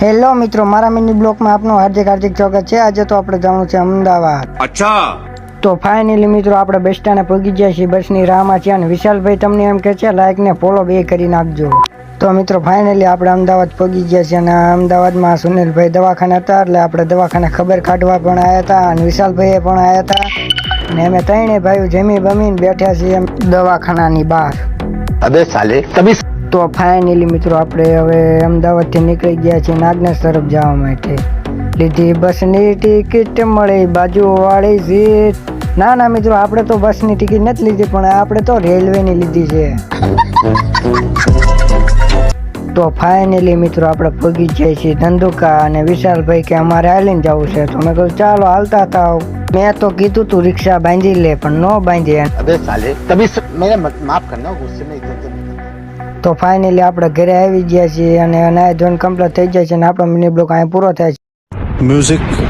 Hello મિત્રો મારા mini બ્લોકમાં આપનું હાર્દિક હાર્દિક સ્વાગત છે. આજે તો આપણે જવાનું છે અમદાવાદ. અચ્છા. તો ફાઇનલી મિત્રો આપણે બસ સ્ટેન્ડે પહોંચી ગયા છીએ. બસની રાહમાં છે અને વિશાલભાઈ તમને એમ કે છે લાઈક ને ફોલો બે કરી નાખજો. તો મિત્રો ફાઇનલી આપણે અમદાવાદ પહોંચી ગયા છીએ અને અમદાવાદમાં સુનિલભાઈ દવાખાને હતા એટલે આપણે દવાખાને ખબર કાઢવા પણ આવ્યા હતા અને વિશાલભાઈ પણ આવ્યા હતા. ને અમે ત્રણેય ભાઈઓ જમી બમીને બેઠા છીએ દવાખાનાની બહાર. અબે સાલે તમે તો ફાઇનલી મિત્રો આપણે હવે અમદાવાદથી નીકળી ગયા છીએ નાગના તરફ જવા માટે. લીધી બસની ટિકિટ મળી, બાજુવાળી સીટ. ના ના, મિત્રો, આપણે તો બસની ટિકિટ નથી લીધી, પણ આપણે તો રેલવેની લીધી છે. તો ફાઇનલી મિત્રો આપણે પગી જઈએ છીએ ધંધુકા અને વિશાલભાઈ કે અમારે હાલીને જવું છે. તો મેં કહ્યું ચાલો, હાલતા હતા મેં તો કીધું તું, રિક્ષા બાંધી લે, પણ ન બાંધી. તમે માફ કરના ગુસ્સે નહીં તો ફાઇનલી આપણે ઘરે આવી ગયા છીએ અને નાય ધોન કમ્પ્લીટ થઈ જાય છે અને આપણો મિની બ્લોક અહીંયા પૂરો થાય છે. Music.